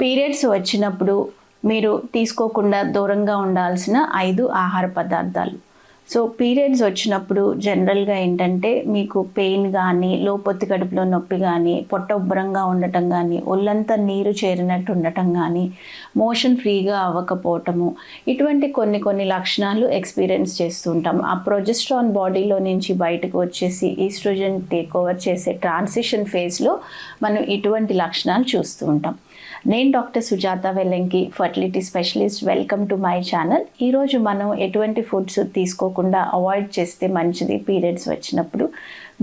Periods వచ్చినప్పుడు మీరు తీసుకోకుండా దూరంగా ఉండాల్సిన ఐదు ఆహార పదార్థాలు. సో పీరియడ్స్ వచ్చినప్పుడు జనరల్గా ఏంటంటే మీకు పెయిన్ కానీ లోపొత్తి కడుపులో నొప్పి కానీ పొట్ట ఉబ్బరంగా ఉండటం కానీ ఒళ్ళంతా నీరు చేరినట్టు ఉండటం కానీ మోషన్ ఫ్రీగా అవ్వకపోవటము ఇటువంటి కొన్ని కొన్ని లక్షణాలు ఎక్స్పీరియన్స్ చేస్తూ ఉంటాం ఆ ప్రొజెస్ట్రాన్ బాడీలో నుంచి బయటకు వచ్చేసి ఈస్ట్రోజన్ టేక్ ఓవర్ చేసే ట్రాన్సిషన్ ఫేజ్లో మనం ఇటువంటి లక్షణాలు చూస్తూ ఉంటాం. నేను doctor Sujatha Vellanki fertility specialist welcome to my channel ఈరోజు మనం ఎటువంటి ఫుడ్స్ తీసుకోకుండా అవాయిడ్ చేస్తే మంచిది పీరియడ్స్ వచ్చినప్పుడు.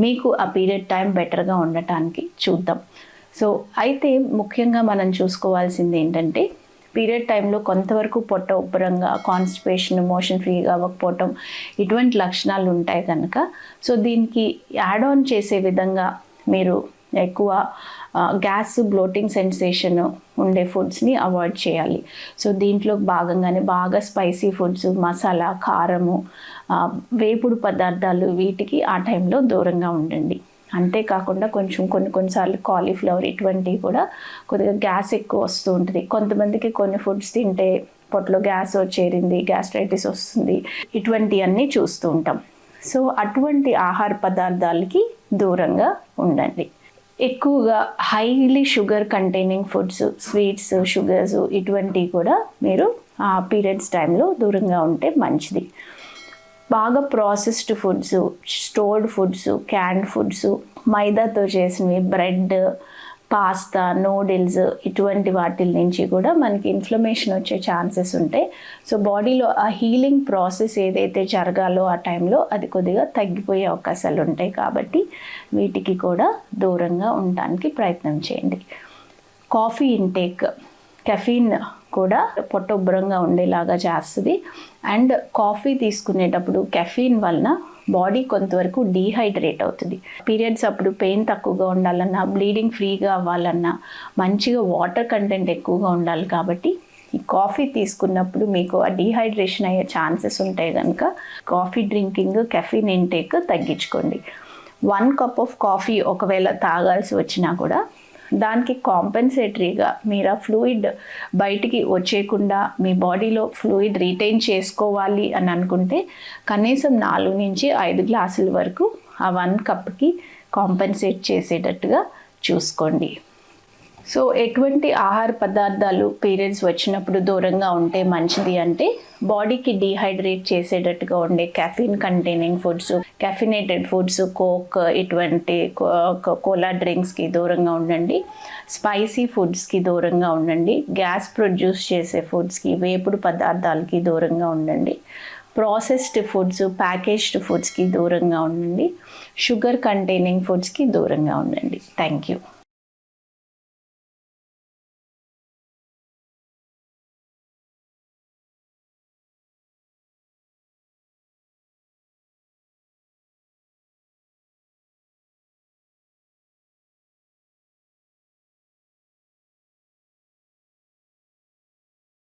మీకు ఆ పీరియడ్ టైం బెటర్గా ఉండటానికి చూద్దాం. సో అయితే ముఖ్యంగా మనం చూసుకోవాల్సింది ఏంటంటే పీరియడ్ టైంలో కొంతవరకు పొట్ట ఉబ్బరంగా కాన్స్టిపేషన్ మోషన్ ఫ్రీగా అవ్వకపోవటం ఇటువంటి లక్షణాలు ఉంటాయి కనుక సో దీనికి యాడ్ ఆన్ చేసే విధంగా మీరు ఎక్కువ గ్యాస్ బ్లోటింగ్ సెన్సేషన్ ఉండే ఫుడ్స్ని అవాయిడ్ చేయాలి. సో దీంట్లో భాగంగానే బాగా స్పైసీ ఫుడ్స్ మసాలా కారము వేపుడు పదార్థాలు వీటికి ఆ టైంలో దూరంగా ఉండండి. అంతేకాకుండా కొంచెం కొన్ని కొన్నిసార్లు కాలీఫ్లవర్ ఇటువంటివి కూడా కొద్దిగా గ్యాస్ ఎక్కువ వస్తూ ఉంటుంది. కొంతమందికి కొన్ని ఫుడ్స్ తింటే పొట్టలో గ్యాస్ చేరింది గ్యాస్ట్రైటిస్ వస్తుంది ఇటువంటివన్నీ చూస్తూ ఉంటాం. సో అటువంటి ఆహార పదార్థాలకి దూరంగా ఉండండి. ఎక్కువగా highly sugar containing foods sweets sugars ఇటువంటివి కూడా మీరు ఆ పీరియడ్స్ టైంలో దూరంగా ఉంటే మంచిది. బాగా processed foods stored foods canned foods మైదాతో చేసినవి బ్రెడ్ పాస్తా నూడిల్స్ ఇటువంటి వాటి నుంచి కూడా మనకి ఇన్ఫ్లమేషన్ వచ్చే ఛాన్సెస్ ఉంటాయి. సో బాడీలో ఆ హీలింగ్ ప్రాసెస్ ఏదైతే జరగాలో ఆ టైంలో అది కొద్దిగా తగ్గిపోయే అవకాశాలు ఉంటాయి కాబట్టి వీటికి కూడా దూరంగా ఉండడానికి ప్రయత్నం చేయండి. కాఫీ ఇంటేక్ కెఫీన్ కూడా పొట్ట ఉబ్బరంగా ఉండేలాగా చేస్తుంది. అండ్ కాఫీ తీసుకునేటప్పుడు కెఫీన్ వలన బాడీ కొంతవరకు డీహైడ్రేట్ అవుతుంది. పీరియడ్స్ అప్పుడు పెయిన్ తక్కువగా ఉండాలన్నా బ్లీడింగ్ ఫ్రీగా అవ్వాలన్నా మంచిగా వాటర్ కంటెంట్ ఎక్కువగా ఉండాలి కాబట్టి ఈ కాఫీ తీసుకున్నప్పుడు మీకు ఆ డీహైడ్రేషన్ అయ్యే ఛాన్సెస్ ఉంటాయి కనుక కాఫీ డ్రింకింగ్ కెఫీన్ ఇంటేక్ తగ్గించుకోండి. వన్ కప్ ఆఫ్ కాఫీ ఒకవేళ తాగాల్సి వచ్చినా కూడా దానికి కాంపెన్సేటరీగా మీరు ఆ ఫ్లూయిడ్ బయటికి వచ్చేయకుండా మీ బాడీలో ఫ్లూయిడ్ రిటైన్ చేసుకోవాలి అని అనుకుంటే కనీసం నాలుగు నుంచి ఐదు గ్లాసుల వరకు ఆ వన్ కప్కి కాంపెన్సేట్ చేసేటట్టుగా చూసుకోండి. సో ఎటువంటి ఆహార పదార్థాలు పీరియడ్స్ వచ్చినప్పుడు దూరంగా ఉంటే మంచిది అంటే బాడీకి డీహైడ్రేట్ చేసేటట్టుగా ఉండే caffeine containing foods caffeinated foods coke ఇటువంటి కోలా డ్రింక్స్కి దూరంగా ఉండండి. స్పైసీ ఫుడ్స్కి దూరంగా ఉండండి. గ్యాస్ ప్రొడ్యూస్ చేసే ఫుడ్స్కి వేపుడు పదార్థాలకి దూరంగా ఉండండి. ప్రాసెస్డ్ ఫుడ్స్ ప్యాకేజ్డ్ ఫుడ్స్కి దూరంగా ఉండండి. షుగర్ కంటైనింగ్ ఫుడ్స్కి దూరంగా ఉండండి. Thank you